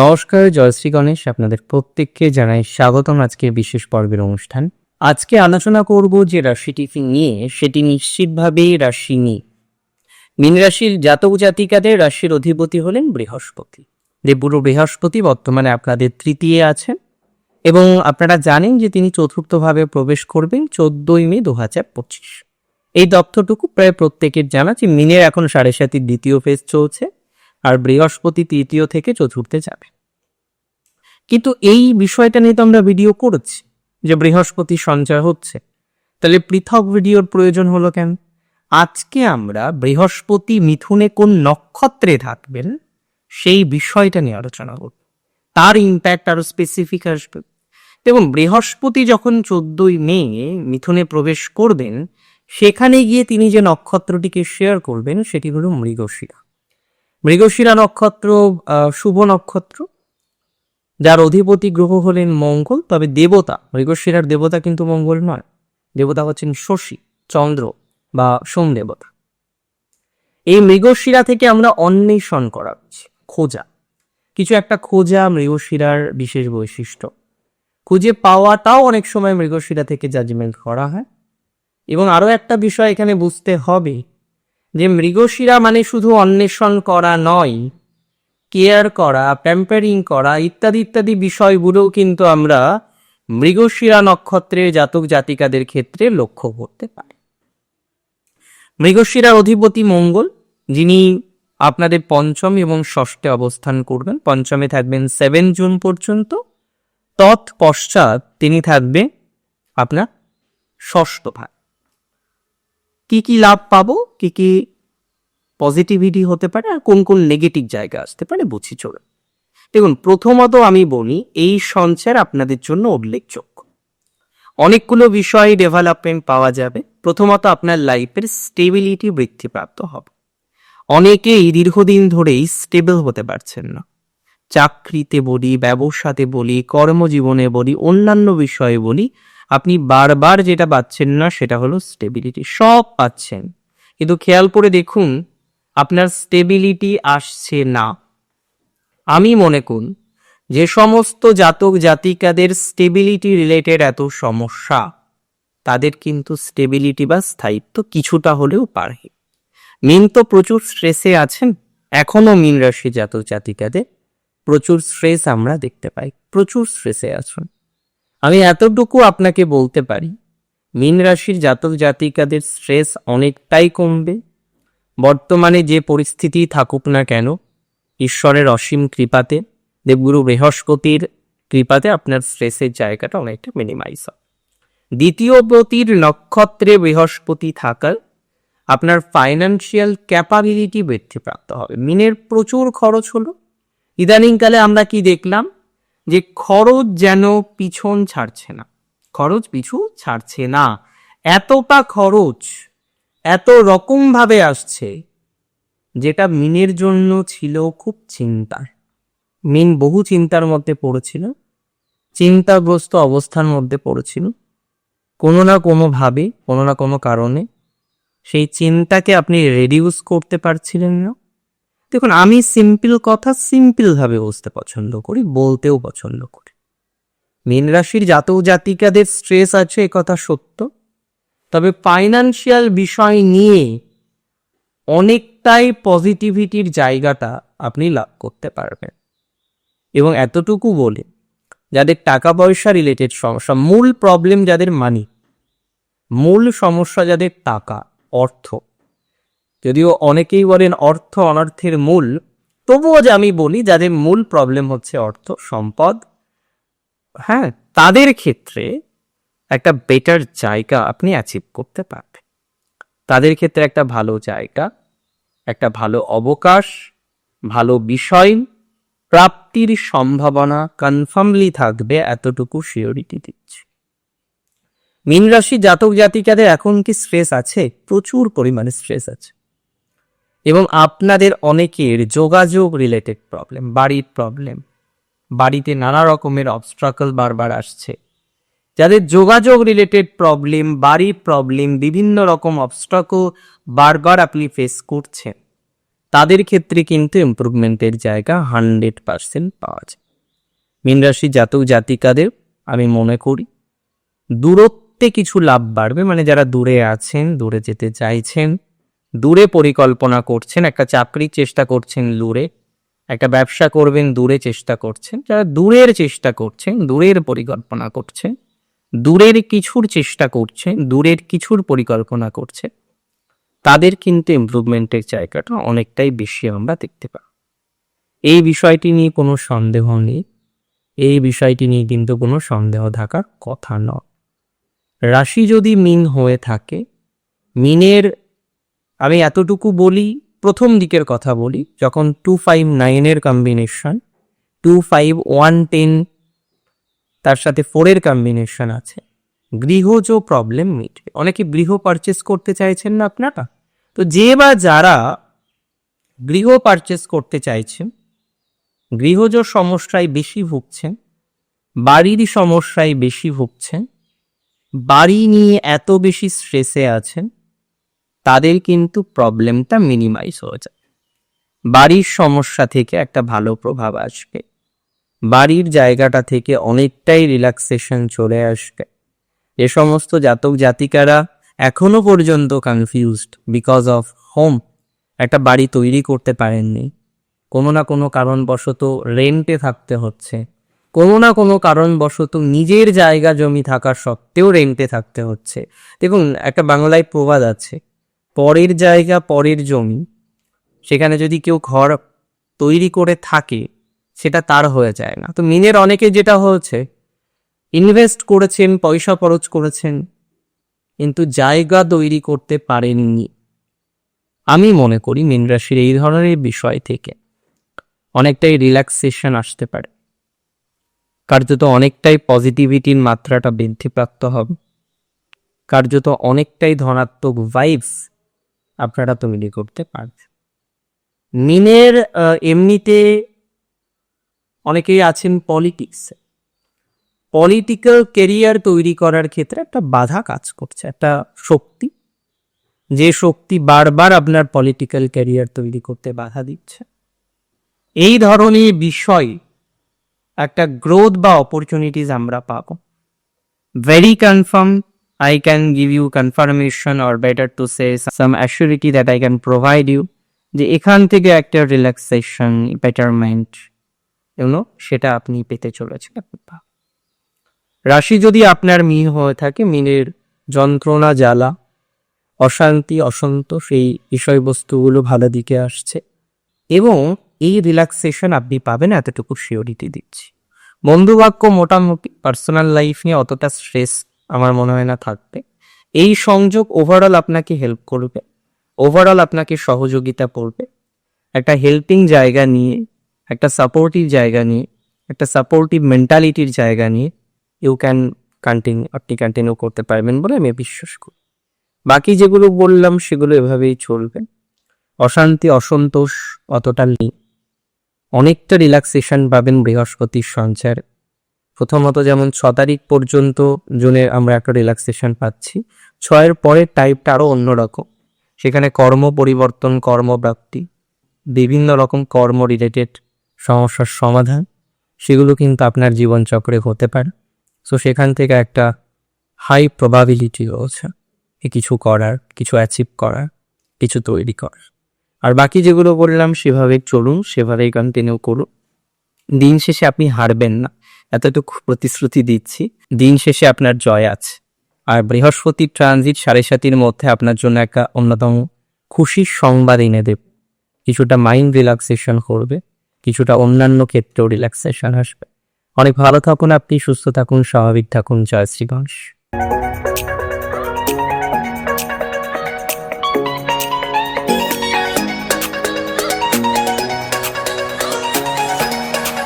নমস্কার জয়শ্রী গণেশ আপনাদের প্রত্যেককে জানাই স্বাগতম আজকের বিশেষ পর্বের অনুষ্ঠান। আজকে আলোচনা করব যে রাশিটি নিয়ে, সেটি নিশ্চিতভাবেই রাশি নিয়ে। মীন রাশির জাতক জাতিকাদের রাশির অধিপতি হলেন বৃহস্পতি। দেবগুরু বৃহস্পতি বর্তমানে আপনাদের তৃতীয় আছেন এবং আপনারা জানেন যে তিনি চতুর্থভাবে প্রবেশ করবেন চোদ্দই মে দু হাজার পঁচিশ। এই দপ্তরটুকু প্রায় প্রত্যেকের জানা যে মিনের এখন সাড়ে সাতির দ্বিতীয় ফেজ চলছে আর বৃহস্পতি তৃতীয় থেকে চতুর্থে যাবে। কিন্তু এই বিষয়টা নিয়ে তো আমরা ভিডিও করেছি যে বৃহস্পতি সঞ্চয় হচ্ছে। তাহলে পৃথক ভিডিওর প্রয়োজন হলো কেন? আজকে আমরা বৃহস্পতি মিথুনে কোন নক্ষত্রে থাকবেন সেই বিষয়টা নিয়ে আলোচনা করব। তার ইম্প্যাক্ট আরও স্পেসিফিক আসবে। দেখুন, বৃহস্পতি যখন চোদ্দই মে মিথুনে প্রবেশ করবেন, সেখানে গিয়ে তিনি যে নক্ষত্রটিকে শেয়ার করবেন, সেটি হলো মৃগশিরা। মৃগশিরা নক্ষত্র শুভ নক্ষত্র। যার অধিপতি গ্রহ হলেন মঙ্গল, তবে দেবতা, মৃগশিরার দেবতা কিন্তু মঙ্গল নয়। দেবতা হচ্ছেন শশী, চন্দ্র বা সোম দেবতা। এই মৃগশিরা থেকে আমরা অন্বেষণ করা খোঁজা। কিছু একটা খোঁজা মৃগশিরার বিশেষ বৈশিষ্ট্য। খুঁজে পাওয়াটাও অনেক সময় মৃগশিরা থেকে জাজমেন্ট করা হয়। এবং আরও একটা বিষয় এখানে বুঝতে হবে যে মৃগশিরা মানে শুধু অন্বেষণ করা নয় কেয়ার করা প্যাম্পারিং করা ইত্যাদি ইত্যাদি বিষয়গুলোও কিন্তু আমরা মৃগশিরা নক্ষত্রের জাতক জাতিকাদের ক্ষেত্রে লক্ষ্য করতে পারি। মৃগশিরার অধিপতি মঙ্গল, যিনি আপনাদের পঞ্চম এবং ষষ্ঠে অবস্থান করবেন। পঞ্চমে থাকবেন সেভেন জুন পর্যন্ত। তৎপশ্চাৎ তিনি থাকবে আপনার ষষ্ঠ ভাগ। কি কি লাভ পাবো, কি কি পজিটিভিটি হতে পারে আর কোন কোন নেগেটিভ জায়গা আসতে পারে বুঝি চলে দেখুন, প্রথমত আমি বলি, এই সঞ্চার আপনাদের জন্য উল্লেখযোগ্য। অনেকগুলো বিষয় ডেভেলপমেন্ট পাওয়া যাবে। প্রথমত আপনার লাইফের স্টেবিলিটি বৃদ্ধিপ্রাপ্ত হবে। অনেকেই দীর্ঘদিন ধরেই স্টেবল হতে পারছেন না। চাকরিতে বলি, ব্যবসাতে বলি, কর্মজীবনে বলি, অন্যান্য বিষয়ে বলি, আপনি বারবার যেটা পাচ্ছেন না সেটা হলো স্টেবিলিটি সব পাচ্ছেন। কিন্তু খেয়াল করে দেখুন আপনার স্টেবিলিটি আসছে না। আমি মনে করুন যে সমস্ত জাতক জাতিকাদের স্টেবিলিটি রিলেটেড এত সমস্যা, তাদের কিন্তু স্টেবিলিটি বা স্থায়িত্ব কিছুটা হলেও পারে মিন তো প্রচুর স্ট্রেসে আছেন, এখনও মিন রাশি জাতক জাতিকাদের প্রচুর স্ট্রেস আমরা দেখতে পাই, প্রচুর স্ট্রেসে আছেন। আমি এতটুকু আপনাকে বলতে পারি, মিন রাশির জাতক জাতিকাদের স্ট্রেস অনেকটাই কমবে বর্তমানে যে পরিস্থিতি থাকুক না কেন, ঈশ্বরের অসীম কৃপাতে, দেবগুরু বৃহস্পতির কৃপাতে আপনার স্ট্রেসের জায়গাটা অনেকটা মিনিমাইজ হয়। দ্বিতীয় প্রতির নক্ষত্রে বৃহস্পতি থাকার আপনার ফাইন্যান্সিয়াল ক্যাপাবিলিটি বৃদ্ধিপ্রাপ্ত হবে। মিনের প্রচুর খরচ হলো। ইদানিংকালে আমরা কি দেখলাম? যে খরচ যেন পিছন ছাড়ছে না। খরচ পিছু ছাড়ছে না। এতটা খরচ এত রকম ভাবে আসছে, যেটা মিনের জন্য ছিল খুব চিন্তার। মিন বহু চিন্তার মধ্যে পড়েছিল, চিন্তাগ্রস্ত অবস্থার মধ্যে পড়েছিল। কোনো না কোনোভাবে, কোনো না কোনো কারণে সেই চিন্তাকে আপনি রেডিউস করতে পারছিলেন না। দেখুন, আমি সিম্পল কথা সিম্পল ভাবে বুঝতে পছন্দ করি, বলতেও পছন্দ করি। মীন রাশির জাতক জাতিকাদের স্ট্রেস আছে কথা সত্য। তবে ফাইনান্সিয়াল বিষয় নিয়ে অনেকটাই পজিটিভিটির জায়গাটা আপনি লাভ করতে পারবেন। এবং এতটুকু বলে, যাদের টাকা পয়সা রিলেটেড সমস্যা, মূল প্রবলেম যাদের মানি মূল সমস্যা যাদের টাকা, অর্থ। যদিও অনেকেই বলেন অর্থ অনর্থের মূল, তবুও যে আমি বলি যাদের মূল প্রবলেম হচ্ছে অর্থ, সম্পদ হ্যাঁ তাদের ক্ষেত্রে একটা বেটার জায়গা আপনি অ্যাচিভ করতে পারবেন। তাদের ক্ষেত্রে একটা ভালো জায়গা, একটা ভালো অবকাশ, ভালো বিষয়, প্রাপ্তির সম্ভাবনা কনফার্মলি থাকবে এতটুকু শিওরিটি দিচ্ছি। মীন রাশি জাতক জাতিকাদের এখন কি স্ট্রেস আছে? প্রচুর পরিমাণে স্ট্রেস আছে। এবং আপনাদের অনেকের যোগাযোগ রিলেটেড প্রবলেম বাড়ির প্রবলেম বাড়িতে নানা রকমের অবস্ট্রাকল বারবার আসছে। যাদের যোগাযোগ রিলেটেড প্রবলেম বাড়ির প্রবলেম বিভিন্ন রকম অবস্ট্রাকল বারবার আপনি ফেস করছেন, তাদের ক্ষেত্রে কিন্তু ইমপ্রুভমেন্টের জায়গা হান্ড্রেড পার্সেন্ট পাওয়া যায়। মীন রাশি জাতক জাতিকাদের, আমি মনে করি, দূরত্বে কিছু লাভ বাড়বে মানে যারা দূরে আছেন, দূরে যেতে চাইছেন, দূরে পরিকল্পনা করছেন, একটা চাকরির চেষ্টা করছেন দূরে, একটা ব্যবসা করবেন, দূরে চেষ্টা করছেন, যারা দূরের চেষ্টা করছেন, দূরের পরিকল্পনা করছেন দূরের কিছুর চেষ্টা করছে, দূরের কিছুর পরিকল্পনা করছে। তাদের কিন্তু ইমপ্রুভমেন্টের জায়গাটা অনেকটাই বেশি আমরা দেখতে পাই। এই বিষয়টি নিয়ে কোনো সন্দেহ নেই। এই বিষয়টি নিয়ে কিন্তু কোনো সন্দেহ থাকার কথা নয়। রাশি যদি মিন হয়ে থাকে, মিনের আমি এতটুকু বলি, প্রথম দিকের কথা বলি, যখন টু ফাইভ নাইনের combination two five one ten তার সাথে ফোরের কম্বিনেশন আছে। গৃহজ প্রবলেম মিটবে অনেকে গৃহ পারচেস করতে চাইছেন না আপনারা? তো যে বা যারা গৃহ পারচেস করতে চাইছেন, গৃহজ সমস্যায় বেশি ভুগছেন, বাড়ির সমস্যায় বেশি ভুগছেন, বাড়ি নিয়ে এত বেশি স্ট্রেসে আছেন, তাদের কিন্তু প্রবলেমটা মিনিমাইজ হয়ে যায়। বাড়ির সমস্যা থেকে একটা ভালো প্রভাব আসবে। বাড়ির জায়গাটা থেকে অনেকটাই রিল্যাক্সেশন চলে আসবে এ সমস্ত জাতক জাতিকারা এখনও পর্যন্ত কনফিউজড বিকজ অফ হোম একটা বাড়ি তৈরি করতে পারেননি। কোনো না কোনো কারণবশত রেন্টে থাকতে হচ্ছে। কোনো না কোনো কারণবশত নিজের জায়গা জমি থাকা সত্ত্বেও রেন্টে থাকতে হচ্ছে। দেখুন, একটা বাংলায় প্রবাদ আছে, পরের জায়গা, পরের জমি। সেখানে যদি কেউ ঘর তৈরি করে থাকে সেটা তার হয়ে যায় না। তো মিনের অনেকে যেটা হয়েছে ইনভেস্ট করেছেন, পয়সা খরচ করেছেন, কিন্তু জায়গা তৈরি করতে পারেননি। আমি মনে করি মীন রাশির এই ধরনের বিষয় থেকে অনেকটাই রিল্যাক্সেশন আসতে পারে। কার্যত অনেকটাই পজিটিভিটির মাত্রাটা বৃদ্ধিপ্রাপ্ত হবে। কার্যত অনেকটাই ধনাত্মক ভাইবস আপনারা তৈরি করতে পারবেন। মিনের এমনিতে অনেকেই আছেন পলিটিক্সে পলিটিক্যাল কেরিয়ার তৈরি করার ক্ষেত্রে একটা বাধা কাজ করছে, একটা শক্তি। যে শক্তি বারবার আপনার পলিটিক্যাল ক্যারিয়ার তৈরি করতে বাধা দিচ্ছে। এই ধরনের বিষয় একটা গ্রোথ বা অপরচুনিটিস আমরা পাবো। Very confirm I can give you confirmation or better to say some assurity that I can provide you যে এখান থেকে একটা রিল্যাক্সেশন বেটারমেন্ট এগুলো সেটা আপনি পেতে চলেছেন। রাশি যদি আপনার মি হয়ে থাকে, মিনের যন্ত্রণা, জ্বালা, অশান্তি, অসন্তোষ, এই বিষয়বস্তুগুলো ভালো দিকে আসছে এবং এই রিল্যাক্সেশন আপনি পাবেন এতটুকু শিওরিটি দিচ্ছি বন্ধুবাক্য মোটামুটি পার্সোনাল লাইফ নিয়ে অতটা স্ট্রেস আমার মনে হয় না থাকবে এই সংযোগ ওভারঅল আপনাকে হেল্প করবে ওভারঅল আপনাকে সহযোগিতা করবে, একটা হেল্পিং জায়গা নিয়ে একটা সাপোর্টিভ জায়গা নিয়ে, একটা সাপোর্টিভ মেন্টালিটির জায়গা নিয়ে ইউ ক্যান কন্টিনিউ আপনি কন্টিনিউ করতে পারবেন বলে আমি বিশ্বাস করি। বাকি যেগুলো বললাম সেগুলো এভাবেই চলবে। অশান্তি, অসন্তোষ অতটা নেই। অনেকটা রিল্যাক্সেশন পাবেন বৃহস্পতির সঞ্চার। প্রথমত যেমন ছ তারিখ পর্যন্ত জুনে আমরা একটা রিল্যাক্সেশন পাচ্ছি। ছয়ের পরের টাইপটা আরও অন্যরকম। সেখানে কর্ম পরিবর্তন, কর্মপ্রাপ্তি, বিভিন্ন রকম কর্ম রিলেটেড সমস্যার সমাধান, সেগুলো কিন্তু আপনার জীবনচক্রে হতে পারে। সো সেখান থেকে একটা হাই প্রবাবিলিটি রয়েছে কিছু করার, কিছু অ্যাচিভ করার, কিছু তৈরি করার। আর বাকি যেগুলো বললাম, সেভাবে চলুন, সেভাবেই কন্টিনিউ করুন। দিন শেষে আপনি হারবেন না। এতটুকু প্রতিশ্রুতি দিচ্ছি। দিন শেষে আপনার জয় আছে। আর বৃহস্পতির ট্রানজিট সাড়ে সাতির মধ্যে আপনার জন্য একটা অন্যতম খুশির সংবাদ এনে দেবে। কিছুটা মাইন্ড রিল্যাক্সেশন করবে। কিছুটা অন্যান্য ক্ষেত্রেও রিল্যাক্সেশন আসবে। অনেক ভালো থাকুন আপনি, সুস্থ থাকুন, স্বাভাবিক থাকুন। জয় শ্রী গণেশ